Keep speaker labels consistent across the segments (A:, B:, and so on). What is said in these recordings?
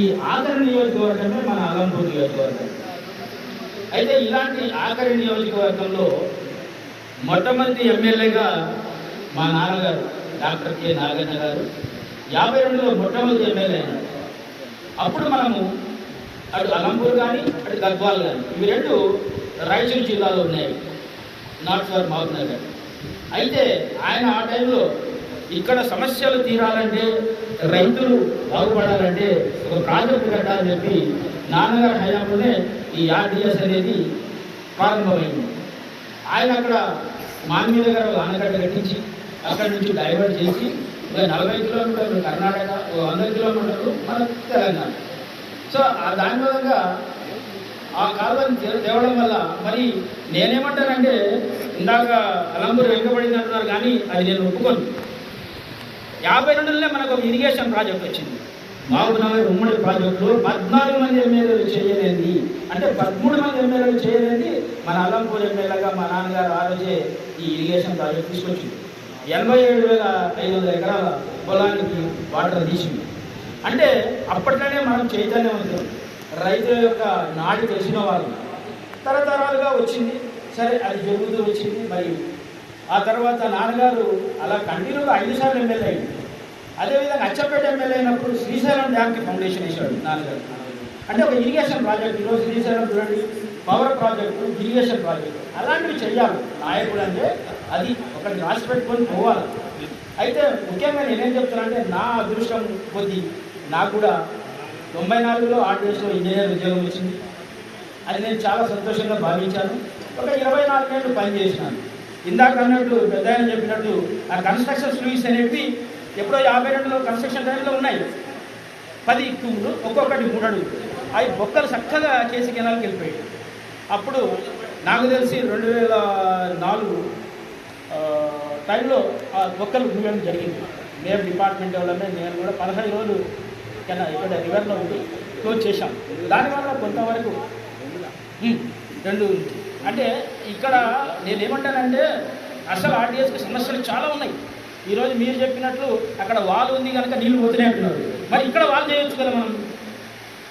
A: ఈ ఆఖరి నియోజకవర్గమే మన అలంపూర్ నియోజకవర్గం. అయితే ఇలాంటి ఆఖరి నియోజకవర్గంలో మొట్టమొదటి ఎమ్మెల్యేగా మా నాన్నగారు డాక్టర్ కె. నాగన్న గారు యాభై రెండులో మొట్టమొదటి ఎమ్మెల్యే అయినారు. అప్పుడు మనము అటు అలంపూర్ కానీ అటు గద్వాల్ కానీ ఇవి రెండు రాయచూరు జిల్లాలో ఉన్నాయి. నాట్ ఫర్ మహబూబ్ నగర్ అయితే ఆయన ఆ టైంలో ఇక్కడ సమస్యలు తీరాలంటే రైతులు బాగుపడాలంటే ఒక ప్రాజెక్టు కట్టాలని చెప్పి నాన్నగారి హయాంలోనే ఈ ఆర్డిఎస్ అనేది ప్రారంభమైంది. ఆయన అక్కడ మాన్మీ దగ్గర ఆనగడ్డ ఆనకట్ట కట్టించి అక్కడి నుంచి డైవర్ట్ చేసి ఒక నలభై కిలోమీటర్లు కర్ణాటక ఒక వంద కిలోమీటర్లు మన తెలంగాణ. సో ఆ దాని విధంగా ఆ కాలువని తేవడం వల్ల మరి నేనేమంటానంటే ఇందాక అలంబూరు వెనుకబడింది అంటున్నారు కానీ అది నేను ఒప్పుకోను. యాభై రెండులోనే మనకు ఒక ఇరిగేషన్ ప్రాజెక్ట్ వచ్చింది. మహబూబ్నగర్ ఉమ్మడి ప్రాజెక్టులో పద్నాలుగు మంది ఎమ్మెల్యేలు చేయలేంది అంటే పదమూడు మంది ఎమ్మెల్యేలు చేయలేంది మన అలంపూర్ ఎమ్మెల్యేగా మా నాన్నగారు ఆ రోజే ఈ ఇరిగేషన్ ప్రాజెక్ట్ తీసుకొచ్చింది ఎనభై ఏడు వేల ఐదు వందల ఎకరాల పొలానికి వాటర్ తీసింది అంటే అప్పట్లోనే మనం చైతన్యవంతులు రైతుల యొక్క నాటి తెలిసిన వాళ్ళు తరతరాలుగా వచ్చింది. సరే అది జరుగుతూ వచ్చింది. మరి ఆ తర్వాత నాన్నగారు అలా కంటిన్యూగా ఐదు సార్లు ఎమ్మెల్యే అయింది అదేవిధంగా అచ్చంపేట ఎమ్మెల్యే అయినప్పుడు శ్రీశైలం డ్యామ్కి ఫౌండేషన్ వేశాడు నాన్నగారు. అంటే ఒక ఇరిగేషన్ ప్రాజెక్ట్ ఈరోజు శ్రీశైలం చూడండి పవర్ ప్రాజెక్టు ఇరిగేషన్ ప్రాజెక్టు. అలాంటివి చెయ్యాలి. నాయకుడు అంటే అది ఒకటి రాసి పెట్టుకొని పోవాలి. అయితే ముఖ్యంగా నేనేం చెప్తున్నానంటే నా అదృష్టం కొద్ది నాకు కూడా తొంభై నాలుగులో ఆర్టీఎస్లో ఇంజనీర్ ఉద్యోగం వచ్చింది. అది నేను చాలా సంతోషంగా భావించాను. ఒక ఇరవై నాలుగు పని పనిచేసినాను. ఇందాక అన్నట్టు పెద్ద ఆయన చెప్పినట్టు ఆ కన్స్ట్రక్షన్ లూయిస్ అనేవి ఎప్పుడో యాభై రెండులో కన్స్ట్రక్షన్ టైంలో ఉన్నాయి. పది తూములు ఒక్కొక్కటి మూడు అడుగులు. అవి బొక్కలు చక్కగా కేసీ కెనాల్కి వెళ్ళిపోయాయి. అప్పుడు నాకు తెలిసి రెండు వేల నాలుగు టైంలో ఆ బొక్కలు మూయడం జరిగింది. మేము డిపార్ట్మెంట్ వాళ్ళమే నేను కూడా పదహైదు రోజులు కెనా ఇక్కడ రివర్లో ఉండి క్లోజ్ చేశాం. దానివల్ల కొంతవరకు రెండు అంటే ఇక్కడ నేను ఏమంటానంటే అసలు ఆర్టీఎస్కి సమస్యలు చాలా ఉన్నాయి. ఈరోజు మీరు చెప్పినట్లు అక్కడ వాల్ ఉంది కనుక నీళ్ళు పోతున్నాయి అంటున్నారు మరి ఇక్కడ వాల్ చేయొచ్చు కదా మనం?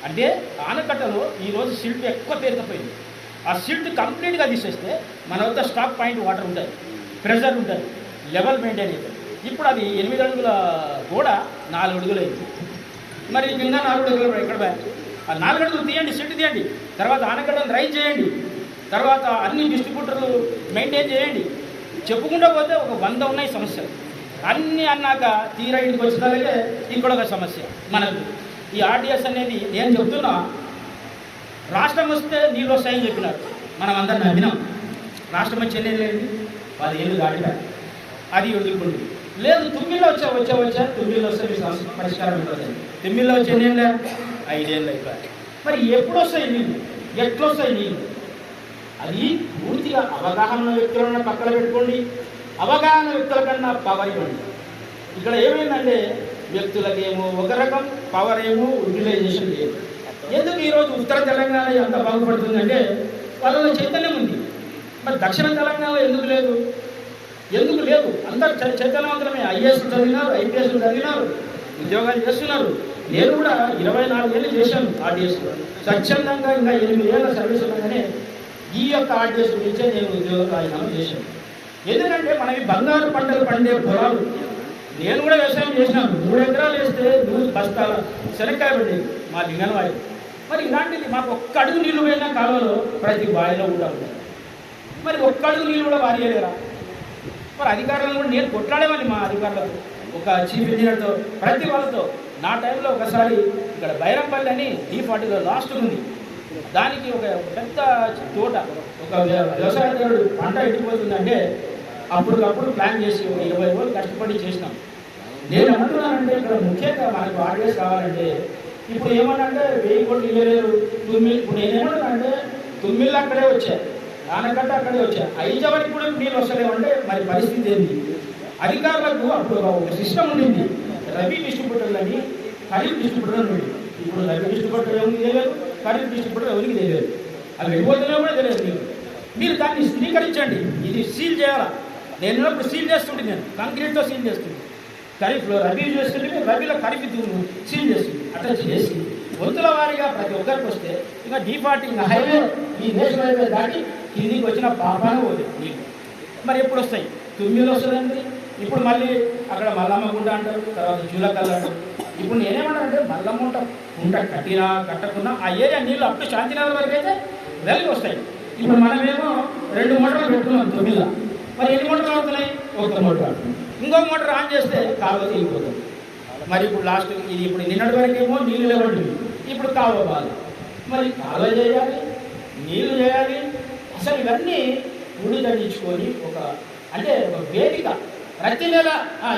A: అంటే ఆనకట్టలో ఈరోజు సిల్ట్ ఎక్కువ పేరుకపోయింది. ఆ సిల్ట్ కంప్లీట్గా తీసేస్తే మన వద్ద స్టాక్ పాయింట్ వాటర్ ఉంటుంది. ప్రెషర్ ఉంటుంది. లెవెల్ మెయింటైన్ అవుతుంది. ఇప్పుడు అది ఎనిమిది అడుగుల గోడ నాలుగు అడుగులు అయింది మరి కింద నాలుగు అడుగులు ఎక్కడ పోయాయి? ఆ నాలుగు అడుగులు తీయండి సిల్ట్ తీయండి. తర్వాత ఆనకట్టను రైజ్ చేయండి. తర్వాత అన్ని డిస్ట్రిబ్యూటర్లు మెయింటైన్ చేయండి. చెప్పుకుంటూ పోతే ఒక వంద ఉన్నాయి సమస్యలు. అన్నీ అన్నాక తీరా ఇంటికి వచ్చినాకే ఇక్కడ ఒక సమస్య మనకు. ఈ ఆర్డిఎస్ అనేది నేను చెప్తున్నా రాష్ట్రం వస్తే నీళ్ళు వస్తాయని చెప్పినారు. మనం అందరం నమ్మినాం. రాష్ట్రం వచ్చి ఎన్ని లేదు పదిహేను దాటిగా అది వదులుకుంది లేదు తుమ్మిలో వచ్చా వచ్చా వచ్చా. తుమ్మిలో వస్తే మీ సమస్య పరిష్కారం ఉంటుంది. తుమ్మిలో వచ్చే నీళ్ళే ఐదేళ్ళు అయిపోయాయి. మరి ఎప్పుడు వస్తాయి నీళ్ళు? ఎట్లొస్తాయి నీళ్ళు? అది పూర్తిగా అవగాహన ఉన్న వ్యక్తులను పక్కన పెట్టుకోండి. అవగాహన వ్యక్తుల కన్నా పవర్ ఇవ్వండి ఇక్కడ ఏమైందంటే వ్యక్తులకేమో ఒక రకం పవర్ ఏమో యూటిలైజేషన్ లేదు. ఎందుకు ఈరోజు ఉత్తర తెలంగాణ ఎంత బాగుపడుతుందంటే వాళ్ళలో చైతన్యం ఉంది. మరి దక్షిణ తెలంగాణలో ఎందుకు లేదు? ఎందుకు లేదు? అందరు చైతన్యవంతమే ఐఏఎస్ చదివినారు ఐపీఎస్ చదివినారు ఉద్యోగాలు చేస్తున్నారు. నేను కూడా ఇరవై నాలుగేళ్ళు చేశాను ఆర్టీఎస్లో స్వచ్ఛందంగా ఇంకా ఎనిమిది ఏళ్ళ సర్వీస్ ఉండగానే ఈ యొక్క ఆర్టీఎస్ గురించే నేను ఉద్యోగ రాజీనామా చేశాను. ఎందుకంటే మనకి బంగారు పంటలు పండే పొలాలు. నేను కూడా వ్యవసాయం చేసినాను. మూడు ఎకరాలు వేస్తే నూరు బస్తాల. శనక్కాయ పడేది మా లింగనవాయి మరి ఇలాంటిది మాకు ఒక్క అడుగు నీళ్ళు పోయినా కాలంలో ప్రతి బావిలో కూడా మరి ఒక్క అడుగు నీళ్ళు కూడా వారియలేరా మరి అధికారులను కూడా నేను కొట్లాడేవాడిని మా అధికారులతో ఒక చీఫ్ ఇంజనీర్తో ప్రతి వాళ్ళతో. నా టైంలో ఒకసారి ఇక్కడ బైరంపల్లి అని ఈ ఫార్టీలో లాస్ట్ ఉంది. దానికి ఒక పెద్ద తోట ఒక వ్య- వ్యవసాయదారుడు పంట ఎట్టిపోతుందంటే అప్పటికప్పుడు ప్లాన్ చేసి ఒక ఇరవై రోజులు కష్టపడి చేసినాం. నేను అంటున్నానంటే ఇక్కడ ముఖ్యంగా మనకు ఆర్డర్స్ కావాలంటే ఇప్పుడు ఏమన్నంటే వెయ్యి కోట్లు ఇవ్వలేరు తుమ్మిల్ ఇప్పుడు నేనేమంటున్నానంటే తుమ్మిళ్ళు అక్కడే వచ్చాయి ఆనకట్ట అక్కడే వచ్చాయి ఐదవరికి కూడా నీళ్ళు వస్తలేమంటే మరి పరిస్థితి ఏంది? అధికారులకు అప్పుడు ఒక సిస్టమ్ ఉండింది. రబీ డిస్ట్రిబ్యూటర్లని ఖరీఫ్ డిస్ట్రిబ్యూటర్ అని ఇప్పుడు రవి డిస్ట్రిబ్యూటర్ ఎవరికి తెలియదు? ఖరీఫ్ డిస్ట్రిబ్యూటర్ ఎవరికి తెలియదు? అవి వెళ్ళిపోతున్నా కూడా తెలియదు మీరు దాన్ని స్థిరీకరించండి. ఇది సీల్ చేయాలా? నేను ఉన్నప్పుడు సీల్ చేస్తుంటే నేను. కాంక్రీట్తో సీల్ చేస్తుంది. ఖరీఫ్లో రబీ చేస్తుంటే రబీలో ఖరీఫ్ సీల్ చేస్తుంది. అట్లా చేసి వంతుల వారిగా ప్రతి ఒక్కరికి వస్తే ఇంకా డిఫాల్టింగ్ హైవే ఈ నేషనల్ హైవే దాటి కిందికి వచ్చిన పాపాన పోదు నీళ్ళు మరి ఎప్పుడు వస్తాయి? తుమ్మిలో వస్తుందండి. ఇప్పుడు మళ్ళీ అక్కడ మల్లమ్మ గుంట అంటారు తర్వాత జూలకల్ అంటారు. ఇప్పుడు నేనేమన్నానంటే మల్లమ్మ గుంట గుంట కట్టినా కట్టకున్నా ఆ ఏరియా నీళ్ళు అప్పుడు శాంతినగర్ వరకు అయితే వెలిగి వస్తాయి. ఇప్పుడు మనమేమో రెండు మోటార్లు పెట్టుకున్నాం తొమ్మిదిలో. మరి ఎన్ని మోటార్లు అవుతున్నాయి ఒక్క మోటార్ ఇంకొక మోటార్ ఆన్ చేస్తే కాలువ తీగిపోతుంది మరి ఇప్పుడు లాస్ట్ ఇది ఇప్పుడు నిన్నటి వరకేమో ఏమో నీళ్ళు లేవండి ఇప్పుడు కాలువ బాధ మరి కాలువ చేయాలి నీళ్ళు చేయాలి? అసలు ఇవన్నీ గుడి దండించుకొని ఒక అంటే ఒక వేదిక. ప్రతి నెల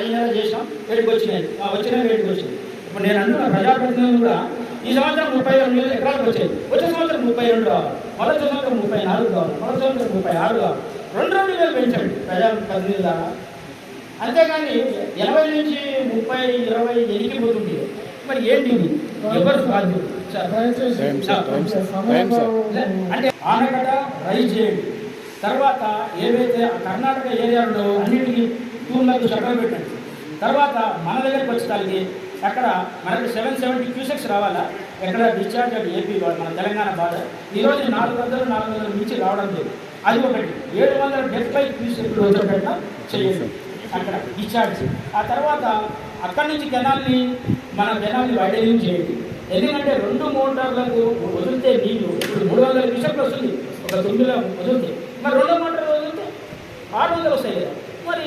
A: ఈ నెల చేసాం వేడికి వచ్చినాయి. వచ్చిన వేడికి వచ్చినాయి ఇప్పుడు నేను అంటున్న ప్రజాప్రతినిధులు కూడా ఈ సంవత్సరం ముప్పై రెండు వేల ఎకరాలకు వచ్చాయి. వచ్చే సంవత్సరం ముప్పై రెండు కావాలి. మొదటి సంవత్సరం ముప్పై నాలుగు కావాలి. మొదటి సంవత్సరం ముప్పై ఆరు కావాలి. రెండు రెండు వేలు పెంచండి. ప్రజాప్రతినిధుల ద్వారా అంతేగాని ఎనభై నుంచి ముప్పై ఇరవై ఎనికిపోతుంది. మరి ఏంటి ఎవరు సార్. అంటే ఆనకట్ట రైజ్ చేయండి. తర్వాత ఏవైతే ఆ కర్ణాటక ఏరియాలో అన్నిటికీ టూర్లకు షట్టర్ పెట్టండి. తర్వాత మన దగ్గరికి వచ్చేసరికి అక్కడ మనకి సెవెన్ సెవెంటీ క్యూసెక్స్ రావాలా? ఎక్కడ డిశ్చార్జ్ ఏపీ వాళ్ళు మన తెలంగాణ బాధ. ఈరోజు నాలుగు వందలు నాలుగు వందల మించి రావడం లేదు. అది ఒకటి. ఏడు వందల డెబ్బై క్యూసెక్లు వచ్చేటట్టు చేయండి అక్కడ డిశ్చార్జ్. ఆ తర్వాత అక్కడి నుంచి జనాల్ని మన జనాల్ని వైడనింగ్ చేయండి. ఎందుకంటే రెండు మోటార్లకు వదిలితే నీళ్ళు ఇప్పుడు మూడు వందల క్యూసెక్లు వస్తుంది. ఒక తొమ్మిదిలో వదిలితే. మరి రెండు మోటార్లు వదిలితే ఆరు వందలు వస్తాయి కదా. మరి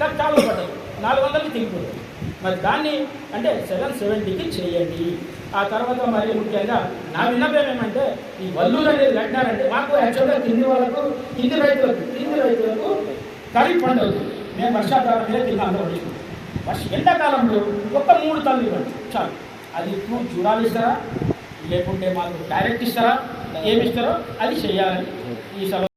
A: దానికి చాలా పడదు నాలుగు వందలకి తిరిగిపోతుంది. మరి దాన్ని అంటే సెవెన్ సెవెంటీకి చేయండి. ఆ తర్వాత మరి ముఖ్యంగా నా విన్నపం ఏమంటే ఈ వల్లూరు అనేది కట్టినారంటే మాకు యాక్చువల్గా కింది వాళ్ళకు కింది రైతులకు కింది రైతులకు ఖరీఫ్ పండు మేము వర్షాకాలం మీద కింద అంతా వర్ష ఎండాకాలంలో ఒక మూడు తల్లి ఇవ్వండి చాలు. అది ఇప్పుడు చూడాలి ఇస్తారా? లేకుంటే మాకు డైరెక్ట్ ఇస్తారా? ఏమి ఇస్తారో అది చేయాలని ఈ సభ